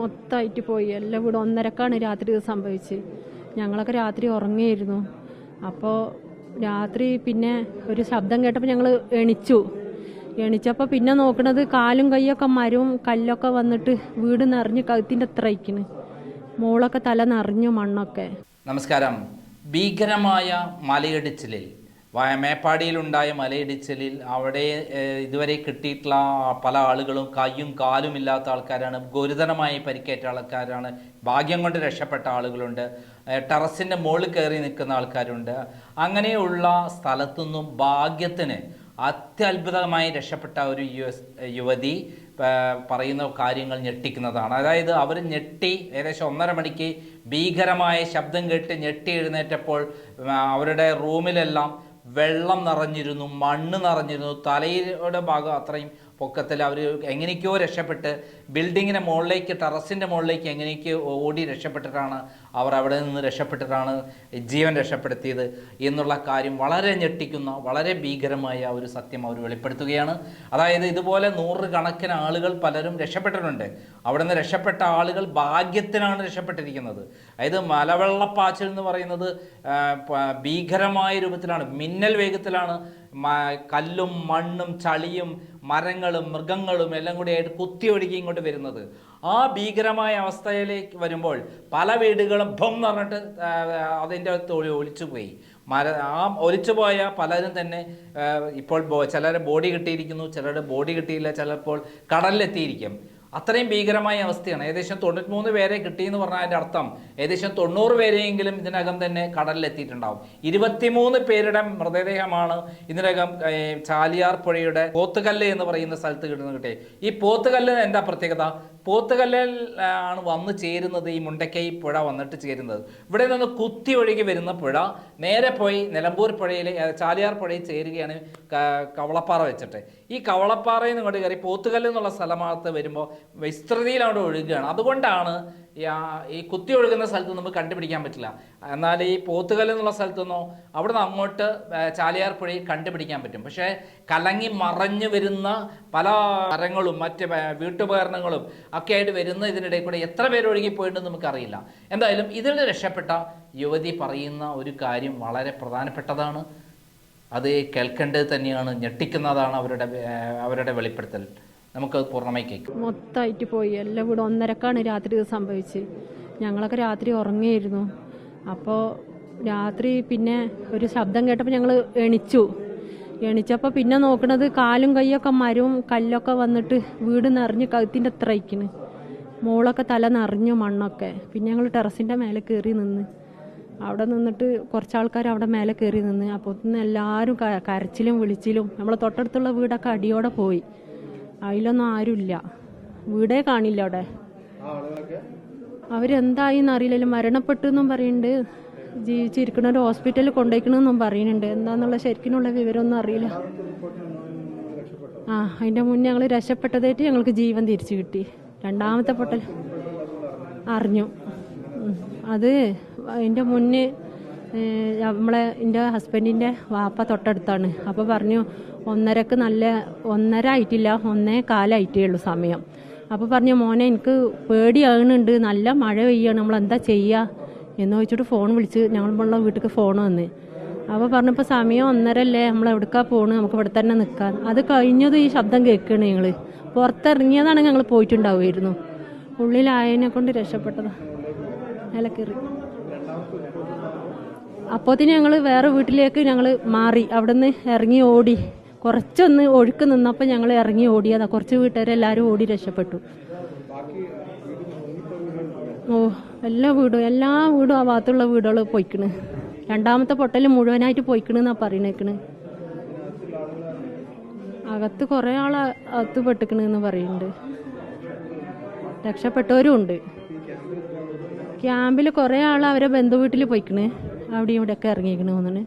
മൊത്തമായിട്ട് പോയി. എല്ലാം ഇവിടെ ഒന്നരക്കാണ് രാത്രി ഇത് സംഭവിച്ച്. ഞങ്ങളൊക്കെ രാത്രി ഉറങ്ങിയിരുന്നു. അപ്പോൾ രാത്രി പിന്നെ ഒരു ശബ്ദം കേട്ടപ്പോൾ ഞങ്ങൾ എണിച്ചു. എണിച്ചപ്പോൾ പിന്നെ നോക്കണത് കാലും കൈയൊക്കെ മരവും കല്ലൊക്കെ വന്നിട്ട് വീട് നിറഞ്ഞ് കഴുത്തിന്റെ അത്ര അയക്കണ്. മോളൊക്കെ തല നിറഞ്ഞു മണ്ണൊക്കെ. നമസ്കാരം. ഭീകരമായ മലയിടിച്ചിലിൽ മേപ്പാടിയിലുണ്ടായ മലയിടിച്ചിലിൽ അവിടെ ഇതുവരെ കിട്ടിയിട്ടുള്ള പല ആളുകളും കയ്യും കാലും ഇല്ലാത്ത ആൾക്കാരാണ്. ഗുരുതരമായി പരിക്കേറ്റ ആൾക്കാരാണ്. ഭാഗ്യം കൊണ്ട് രക്ഷപ്പെട്ട ആളുകളുണ്ട്. ടെറസിന്റെ മുകളിൽ കയറി നിൽക്കുന്ന ആൾക്കാരുണ്ട്. അങ്ങനെയുള്ള സ്ഥലത്തുനിന്നും ഭാഗ്യത്തിന് അത്യത്ഭുതമായി രക്ഷപ്പെട്ട ഒരു യുവതി പറയുന്ന കാര്യങ്ങൾ ഞെട്ടിക്കുന്നതാണ്. അതായത് അവർ ഞെട്ടി ഏകദേശം ഒന്നര മണിക്ക് ഭീകരമായ ശബ്ദം കേട്ട് ഞെട്ടി എഴുന്നേറ്റപ്പോൾ അവരുടെ റൂമിലെല്ലാം വെള്ളം നിറഞ്ഞിരുന്നു മണ്ണ് നിറഞ്ഞിരുന്നു തലയുടെ ഭാഗം അത്രയും പൊക്കത്തിൽ അവർ എങ്ങനെയൊക്കെയോ രക്ഷപ്പെട്ട് ബിൽഡിങ്ങിന്റെ മുകളിലേക്ക് ടെറസിന്റെ മുകളിലേക്ക് എങ്ങനെയൊക്കെയോ ഓടി രക്ഷപ്പെട്ടിട്ടാണ് അവർ അവിടെ നിന്ന് രക്ഷപ്പെട്ടിട്ടാണ് ജീവൻ രക്ഷപ്പെടുത്തിയത് എന്നുള്ള കാര്യം വളരെ ഞെട്ടിക്കുന്ന വളരെ ഭീകരമായ ഒരു സത്യം അവർ വെളിപ്പെടുത്തുകയാണ്. അതായത് ഇതുപോലെ നൂറുകണക്കിന് ആളുകൾ പലരും രക്ഷപ്പെട്ടിട്ടുണ്ട്. അവിടെ നിന്ന് രക്ഷപ്പെട്ട ആളുകൾ ഭാഗ്യത്തിനാണ് രക്ഷപ്പെട്ടിരിക്കുന്നത്. അതായത് മലവെള്ളപ്പാച്ചിൽ എന്ന് പറയുന്നത് ഭീകരമായ രൂപത്തിലാണ് മിന്നൽ വേഗത്തിലാണ് കല്ലും മണ്ണും ചളിയും മരങ്ങളും മൃഗങ്ങളും എല്ലാം കൂടി ആയിട്ട് കുത്തിയൊഴുകി ഇങ്ങോട്ട് വരുന്നത്. ആ ഭീകരമായ അവസ്ഥയിലേക്ക് വരുമ്പോൾ പല വീടുകളും ഭം എന്ന് പറഞ്ഞിട്ട് അതിന്റെ അകത്ത് ഒളി- ഒലിച്ചുപോയി മര ആ ഒലിച്ചുപോയ പലരും തന്നെ ഇപ്പോൾ ചിലർ ബോഡി കിട്ടിയിരിക്കുന്നു ചിലരുടെ ബോഡി കിട്ടിയില്ല ചിലപ്പോൾ കടലിലെത്തിയിരിക്കും. അത്രയും ഭീകരമായ അവസ്ഥയാണ്. ഏകദേശം തൊണ്ണൂറ്റിമൂന്ന് പേരെ കിട്ടിയെന്ന് പറഞ്ഞാൽ അതിന്റെ അർത്ഥം. ഏകദേശം തൊണ്ണൂറ് പേരെയെങ്കിലും ഇതിനകം തന്നെ കടലിലെത്തിയിട്ടുണ്ടാവും. ഇരുപത്തിമൂന്ന് പേരുടെ മൃതദേഹമാണ് ഇതിനകം ചാലിയാർ പുഴയുടെ പോത്തുകല്ല് എന്ന് പറയുന്ന സ്ഥലത്ത് കിട്ടുന്ന കിട്ടിയത്. ഈ പോത്തുകല്ല് എന്താ പ്രത്യേകത? പോത്തുകല്ലിൽ ആണ് വന്ന് ചേരുന്നത് ഈ മുണ്ടക്കൈ പുഴ വന്നിട്ട് ചേരുന്നത്. ഇവിടെ നിന്ന് കുത്തി ഒഴുകി വരുന്ന പുഴ നേരെ പോയി നിലമ്പൂർ പുഴയിൽ ചാലിയാർ പുഴയിൽ ചേരുകയാണ് കവളപ്പാറ വെച്ചിട്ട്. ഈ കവളപ്പാറയിൽ നിന്ന് ഇങ്ങോട്ട് കയറി പോത്തുകല്ല് എന്നുള്ള സ്ഥലമാകത്ത് വരുമ്പോൾ വിസ്തൃതിയിൽ അവിടെ ഒഴുകുകയാണ്. അതുകൊണ്ടാണ് ഈ കുത്തി ഒഴുകുന്ന സ്ഥലത്ത് നമുക്ക് കണ്ടുപിടിക്കാൻ പറ്റില്ല. എന്നാൽ ഈ പോത്തുകല്ല് എന്നുള്ള സ്ഥലത്തു നിന്നോ അവിടെ നിന്ന് അങ്ങോട്ട് ചാലിയാർ പുഴയിൽ കണ്ടുപിടിക്കാൻ പറ്റും. പക്ഷേ കലങ്ങി മറഞ്ഞു വരുന്ന പല മരങ്ങളും മറ്റ് വീട്ടുപകരണങ്ങളും ഒക്കെ ആയിട്ട് വരുന്ന ഇതിനിടയിൽ കൂടെ എത്ര പേര് ഒഴുകി പോയിട്ടുണ്ടെന്ന് നമുക്കറിയില്ല. എന്തായാലും ഇതിൽ രക്ഷപ്പെട്ട യുവതി പറയുന്ന ഒരു കാര്യം വളരെ പ്രധാനപ്പെട്ടതാണ്. അത് കേൾക്കേണ്ടത് തന്നെയാണ് ഞെട്ടിക്കുന്നതാണ് അവരുടെ അവരുടെ വെളിപ്പെടുത്തൽ. നമുക്ക് പൂർണമായി കേൾക്കാം. മൊത്തമായിട്ട് പോയി. എല്ലാം കൂടെ ഒന്നരക്കാണ് രാത്രി ഇത് സംഭവിച്ച്. ഞങ്ങളൊക്കെ രാത്രി ഉറങ്ങിയിരുന്നു. അപ്പോൾ രാത്രി പിന്നെ ഒരു ശബ്ദം കേട്ടപ്പോൾ ഞങ്ങൾ എണിച്ചു. എണിച്ചപ്പോൾ പിന്നെ നോക്കണത് കാലും കൈയൊക്കെ മരവും കല്ലൊക്കെ വന്നിട്ട് വീട് നിറഞ്ഞ് കഴുത്തിന്റെ അത്ര അയക്കണ്. മോളൊക്കെ തല നിറഞ്ഞു മണ്ണൊക്കെ. പിന്നെ ഞങ്ങൾ ടെറസിന്റെ മേലെ കയറി നിന്ന്. അവിടെ നിന്നിട്ട് കുറച്ച് ആൾക്കാർ അവിടെ മേലെ കയറി നിന്ന്. അപ്പോൾ എല്ലാവരും കരച്ചിലും വിളിച്ചിലും നമ്മളെ തൊട്ടടുത്തുള്ള വീടൊക്കെ അടിയോടെ പോയി. അതിലൊന്നും ആരുമില്ല വീടേ കാണില്ല അവിടെ. അവരെന്തായി എന്നറിയില്ലല്ലോ മരണപ്പെട്ടു എന്നും പറയുന്നുണ്ട് ജീവിച്ചിരിക്കണ ഒരു ഹോസ്പിറ്റലിൽ കൊണ്ടുപോയിക്കണമെന്നും പറയുന്നുണ്ട്. എന്താന്നുള്ള ശരിക്കിനുള്ള വിവരമൊന്നും അറിയില്ല. ആ അതിന്റെ മുന്നേ ഞങ്ങൾ രക്ഷപ്പെട്ടതായിട്ട് ഞങ്ങൾക്ക് ജീവൻ തിരിച്ചു കിട്ടി. രണ്ടാമത്തെ പൊട്ടൽ അറിഞ്ഞു. അത് അതിന്റെ മുന്നേ നമ്മളെ എന്റെ ഹസ്ബൻഡിന്റെ വാപ്പ തൊട്ടടുത്താണ്. അപ്പോൾ പറഞ്ഞു ഒന്നരക്ക് നല്ല ഒന്നര ആയിട്ടില്ല ഒന്നേ കാലായിട്ടേ ഉള്ളൂ സമയം. അപ്പോൾ പറഞ്ഞു മോനെ എനിക്ക് പേടിയാകുന്നുണ്ട്. നല്ല മഴ പെയ്യാണ്. നമ്മൾ എന്താ ചെയ്യുക എന്ന് ചോദിച്ചിട്ട് ഫോൺ വിളിച്ച് ഞങ്ങളുള്ള വീട്ടിലേക്ക് ഫോൺ വന്ന്. അപ്പോൾ പറഞ്ഞപ്പോൾ സമയം ഒന്നരല്ലേ നമ്മൾ എവിടേക്കാ പോണ്? നമുക്ക് ഇവിടെ തന്നെ നിൽക്കാൻ അത് കഴിഞ്ഞത് ഈ ശബ്ദം കേൾക്കണേ ഞങ്ങൾ പുറത്തിറങ്ങിയതാണ് ഞങ്ങൾ പോയിട്ടുണ്ടാവുമായിരുന്നു. ഉള്ളിലായതിനെ കൊണ്ട് രക്ഷപ്പെട്ടതാ. നിലക്കേറി. അപ്പോത്തിന് ഞങ്ങൾ വേറെ വീട്ടിലേക്ക് ഞങ്ങൾ മാറി. അവിടുന്ന് ഇറങ്ങി ഓടി. കുറച്ചൊന്ന് ഒഴുക്ക് നിന്നപ്പോൾ ഞങ്ങൾ ഇറങ്ങി ഓടിയതാ. കുറച്ച് വീട്ടുകാരെല്ലാവരും ഓടി രക്ഷപ്പെട്ടു. ഓ എല്ലാ വീടും എല്ലാ വീടും ആ ഭാഗത്തുള്ള വീടുകൾ പോയിക്കണ്. രണ്ടാമത്തെ പൊട്ടൽ മുഴുവനായിട്ട് പോയിക്കണെന്നാ പറയണേക്കണ്. അകത്ത് കുറെ ആൾ അകത്ത് പെട്ടിക്കണെന്ന് പറയുന്നുണ്ട് രക്ഷപ്പെട്ടവരും ഉണ്ട്. ക്യാമ്പിൽ കുറെ ആൾ അവരെ ബന്ധുവീട്ടിൽ പോയിക്കണ്. അവിടെ ഇവിടെയൊക്കെ ഇറങ്ങിയിരിക്കണ് തോന്നുന്നു